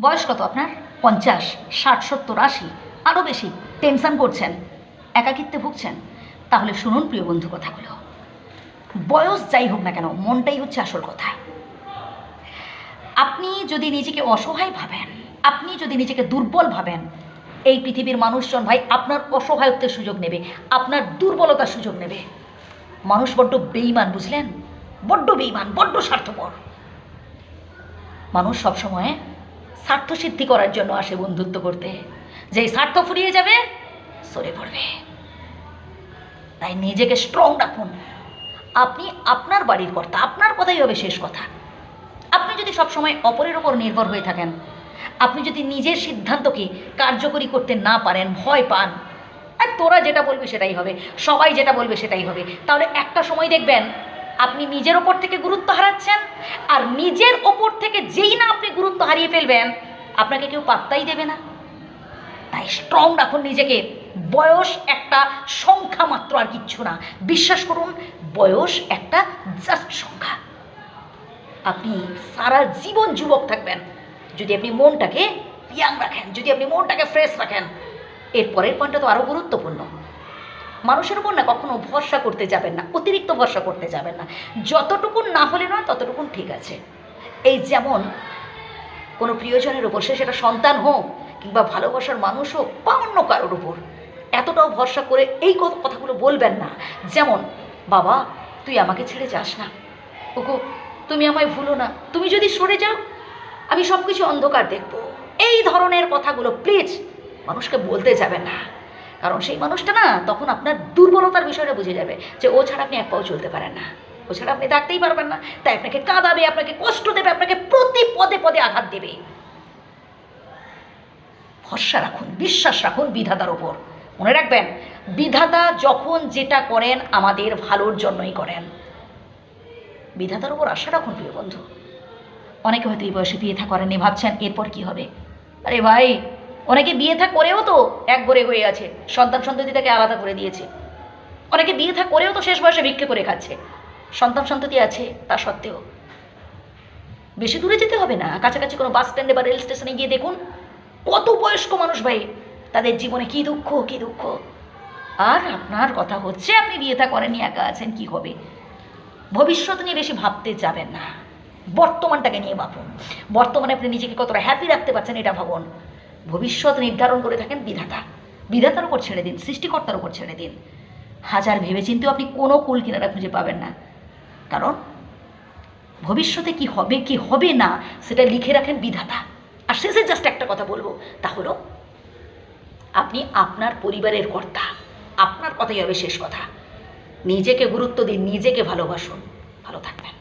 বয়স কত আপনার? পঞ্চাশ, ষাট, সত্তর, আশি। আরও বেশি, টেনশন করছেন, একাকিত্বে ভুগছেন। তাহলে শুনুন প্রিয় বন্ধু কথাগুলো। বয়স যাই হোক না কেন, মনটাই হচ্ছে আসল কথা। আপনি যদি নিজেকে অসহায় ভাবেন, আপনি যদি নিজেকে দুর্বল ভাবেন, এই পৃথিবীর মানুষজন ভাই আপনার অসহায়ত্বের সুযোগ নেবে, আপনার দুর্বলতার সুযোগ নেবে। মানুষ বড্ড বেইমান বুঝলেন? বড্ড বেইমান বড্ড স্বার্থপর। মানুষ সবসময় স্বার্থ সিদ্ধি করার জন্য আসে বন্ধুত্ব করতে। যেই স্বার্থ ফুরিয়ে যাবে, সরে পড়বে। তাই নিজেকে স্ট্রং রাখুন। আপনি আপনার বাড়ির কর্তা, আপনার কথাই হবে শেষ কথা। আপনি যদি সবসময় অপরের ওপর নির্ভর হয়ে থাকেন, আপনি যদি নিজের সিদ্ধান্তকে কার্যকরী করতে না পারেন, ভয় পান, আর তোরা যেটা বলবে সেটাই হবে, সবাই যেটা বলবে সেটাই হবে। তাহলে একটা সময় দেখবেন, আপনি নিজের ওপর থেকে গুরুত্ব হারাচ্ছেন, আর নিজের ওপর থেকে যেই না আপনি গুরুত্ব হারিয়ে ফেলবেন আপনাকে কেউ পাত্তাই দেবে না। তাই স্ট্রং রাখুন নিজেকে। বয়স একটা সংখ্যা মাত্র আর কিচ্ছু না। বিশ্বাস করুন, বয়স একটা জাস্ট সংখ্যা। আপনি সারা জীবন যুবক থাকবেন। যদি আপনি মনটাকে ইয়াং রাখেন, যদি আপনি মনটাকে ফ্রেশ রাখেন এর পরের পয়েন্টটা তো আরও গুরুত্বপূর্ণ। মানুষের উপর না কখনো ভরসা করতে যাবেন না, অতিরিক্ত ভরসা করতে যাবেন না। যতটুকুন না হলে নয়, ততটুকুন ঠিক আছে। এই যেমন কোনো প্রিয়জনের উপর, সে সেটা সন্তান হোক কিংবা ভালোবাসার মানুষ হোক বা অন্য কারোর উপর, এতটাও ভরসা করে এই কথাগুলো বলবেন না। যেমন, বাবা, তুই আমাকে ছেড়ে যাস না। ওগো, তুমি আমায় ভুলো না। তুমি যদি সরে যাও, আমি সব কিছু অন্ধকার দেখব। এই ধরনের কথাগুলো প্লিজ মানুষকে বলতে যাবেন না। কারণ সেই মানুষটা না তখন আপনার দুর্বলতার বিষয়টা বুঝে যাবে যে ও ছাড়া আপনি এক পাও চলতে পারেন না। ও ছাড়া আপনি থাকতেই পারবেন না। তাই আপনাকে কাঁদাবে আপনাকে কষ্ট দেবে, আপনাকে প্রতি পদে পদে আঘাত দেবে। ভরসা রাখুন, বিশ্বাস রাখুন বিধাতার ওপর। মনে রাখবেন, বিধাতা যখন যেটা করেন আমাদের ভালোর জন্যই করেন। বিধাতার ওপর আশা রাখুন, প্রিয় বন্ধু। অনেকে হয়তো এই বয়সে বিয়ে থা করেননি, ভাবছেন এরপর কি হবে? আরে ভাই, অনেকে বিয়ে থা করেও তো এক গড়ে হয়ে আছে, সন্তান সন্ততি তাকে আলাদা করে দিয়েছে। অনেকে বিয়ে থা করেও তো শেষ বয়সে ভিক্ষে করে খাচ্ছে। সন্তান সন্ততি আছে, তা সত্ত্বেও। বেশি দূরে যেতে হবে না। কাছাকাছি কোনো বাস স্ট্যান্ডে বা রেল স্টেশনে গিয়ে দেখুন, কত বয়স্ক মানুষ ভাই, তাদের জীবনে কি দুঃখ কি দুঃখ। আর আপনার কথা হচ্ছে, আপনি বিয়ে থা করেননি, একা আছেন, কি হবে? ভবিষ্যৎ নিয়ে বেশি ভাবতে যাবেন না। বর্তমানটাকে নিয়ে ভাবুন। বর্তমানে আপনি নিজেকে কতটা হ্যাপি রাখতে পারছেন, এটা ভাবুন। ভবিষ্যৎ নির্ধারণ করে থাকেন বিধাতা। বিধাতার উপর ছেড়ে দিন, সৃষ্টিকর্তার উপর ছেড়ে দিন। হাজার ভেবেচিন্তেও আপনি কোনো কুল কিনারা খুঁজে পাবেন না। কারণ ভবিষ্যতে কি হবে কি হবে না, সেটা লিখে রাখেন বিধাতা। আর শেষে জাস্ট একটা কথা বলব, তা হলো, আপনি আপনার পরিবারের কর্তা, আপনার কথাই হবে শেষ কথা। নিজেকে গুরুত্ব দিন, নিজেকে ভালোবাসুন। ভালো থাকবেন।